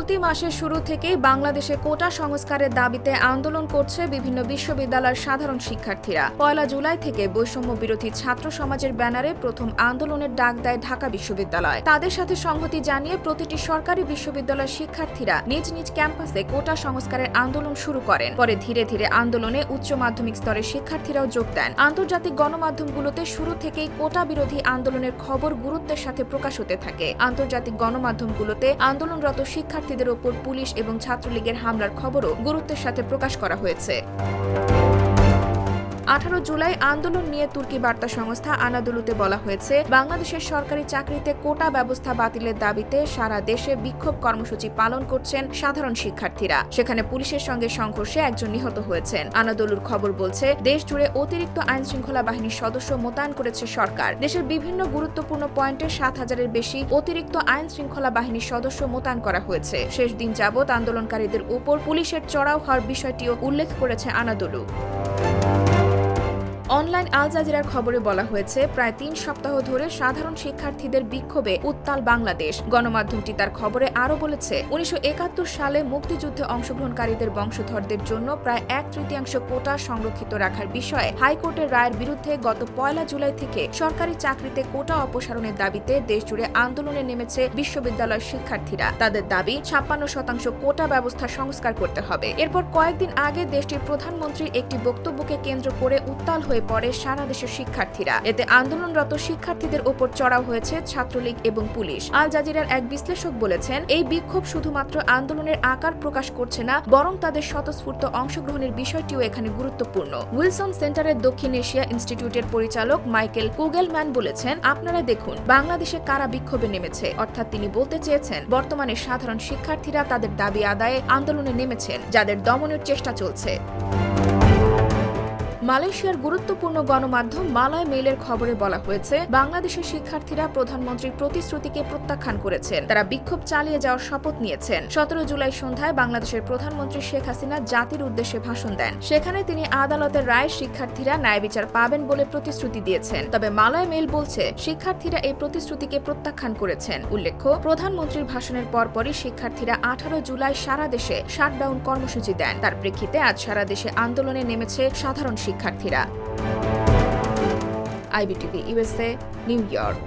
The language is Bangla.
চলতি মাসের শুরু থেকেই বাংলাদেশে কোটা সংস্কারের দাবিতে আন্দোলন করছে বিভিন্ন বিশ্ববিদ্যালয়ের সাধারণ শিক্ষার্থীরা। পয়লা জুলাই থেকে বৈষম্য বিরোধী ছাত্র সমাজের ব্যানারে প্রথম আন্দোলনের ডাক দেয় ঢাকা বিশ্ববিদ্যালয়। তাদের সাথে সংহতি জানিয়ে প্রতিটি সরকারি বিশ্ববিদ্যালয়ের শিক্ষার্থীরা নিজ নিজ ক্যাম্পাসে কোটা সংস্কারের আন্দোলন শুরু করেন। পরে ধীরে ধীরে আন্দোলনে উচ্চ মাধ্যমিক স্তরের শিক্ষার্থীরাও যোগ দেন। আন্তর্জাতিক গণমাধ্যমগুলোতে শুরু থেকেই কোটা বিরোধী আন্দোলনের খবর গুরুত্বের সাথে প্রকাশ হতে থাকে। আন্তর্জাতিক গণমাধ্যমগুলোতে আন্দোলনরত শিক্ষার্থীদের ওপর পুলিশ এবং ছাত্রলীগের হামলার খবরও গুরুত্বের সাথে প্রকাশ করা হয়েছে। আঠারো জুলাই আন্দোলন নিয়ে তুর্কি বার্তা সংস্থা আনাদুলুতে বলা হয়েছে, বাংলাদেশের সরকারি চাকরিতে কোটা ব্যবস্থা বাতিলের দাবিতে সারা দেশে বিক্ষোভ কর্মসূচি পালন করছেন সাধারণ শিক্ষার্থীরা। সেখানে পুলিশের সঙ্গে সংঘর্ষে একজন নিহত হয়েছেন। আনাদুলুর খবর বলছে দেশ জুড়ে অতিরিক্ত আইন শৃঙ্খলা বাহিনীর সদস্য মোতায়েন করেছে সরকার। দেশের বিভিন্ন গুরুত্বপূর্ণ পয়েন্টে সাত হাজারের বেশি অতিরিক্ত আইন শৃঙ্খলা বাহিনীর সদস্য মোতায়েন করা হয়েছে। শেষ দিন যাবৎ আন্দোলনকারীদের উপর পুলিশের চড়াও হওয়ার বিষয়টিও উল্লেখ করেছে আনাদুলু। অনলাইন আল জাজিরার খবরে বলা হয়েছে, প্রায় তিন সপ্তাহ ধরে সাধারণ শিক্ষার্থীদের বিক্ষোভে উত্তাল বাংলাদেশ। গণমাধ্যমটি তার খবরে আরও বলেছে, উনিশশো একাত্তর সালে মুক্তিযুদ্ধে অংশগ্রহণকারীদের বংশধরদের জন্য প্রায় এক তৃতীয়াংশ কোটা সংরক্ষিত রাখার বিষয়ে হাইকোর্টের রায়ের বিরুদ্ধে গত পয়লা জুলাই থেকে সরকারি চাকরিতে কোটা অপসারণের দাবিতে দেশজুড়ে আন্দোলনে নেমেছে বিশ্ববিদ্যালয়ের শিক্ষার্থীরা। তাদের দাবি, ছাপ্পান্ন শতাংশ কোটা ব্যবস্থা সংস্কার করতে হবে। এরপর কয়েকদিন আগে দেশটির প্রধানমন্ত্রীর একটি বক্তব্যকে কেন্দ্র করে উত্তাল হয়ে পড়ে সারা দেশের শিক্ষার্থীরা। এতে আন্দোলনরত শিক্ষার্থীদের ওপর চড়াও হয়েছে ছাত্রলীগ এবং পুলিশ। আল জাজিরার এক বিশ্লেষক বলেছেন, এই বিক্ষোভ শুধুমাত্র আন্দোলনের আকার প্রকাশ করছে না, বরং তাদের স্বতঃস্ফূর্ত অংশগ্রহণের বিষয়টিও এখানে গুরুত্বপূর্ণ। উইলসন সেন্টারের দক্ষিণ এশিয়া ইনস্টিটিউটের পরিচালক মাইকেল কুগেলম্যান বলেছেন, আপনারা দেখুন, বাংলাদেশে কারা বিক্ষোভে নেমেছে। অর্থাৎ তিনি বলতে চেয়েছেন, বর্তমানে সাধারণ শিক্ষার্থীরা তাদের দাবি আদায়ে আন্দোলনে নেমেছেন, যাদের দমনের চেষ্টা চলছে। মালয়েশিয়ার গুরুত্বপূর্ণ গণমাধ্যম মালয় মেইলের খবরে বলা হয়েছে, বাংলাদেশের শিক্ষার্থীরা প্রধানমন্ত্রীর প্রতিশ্রুতিকে প্রত্যাখ্যান করেছেন। তারা বিক্ষোভ চালিয়ে যাওয়ার শপথ নিয়েছেন। সতেরো জুলাই সন্ধ্যায় বাংলাদেশের প্রধানমন্ত্রী শেখ হাসিনা জাতির উদ্দেশ্যে ভাষণ দেন। সেখানে তিনি আদালতের রায় শিক্ষার্থীরা ন্যায় বিচার পাবেন বলে প্রতিশ্রুতি দিয়েছেন। তবে মালয় মেইল বলছে, শিক্ষার্থীরা এই প্রতিশ্রুতিকে প্রত্যাখ্যান করেছেন। উল্লেখ্য, প্রধানমন্ত্রীর ভাষণের পরপরই শিক্ষার্থীরা আঠারো জুলাই সারা দেশে শাটডাউন কর্মসূচি দেন। তার প্রেক্ষিতে আজ সারা দেশে আন্দোলনে নেমেছে সাধারণ শিক্ষার্থীরা। IBTV USA new York.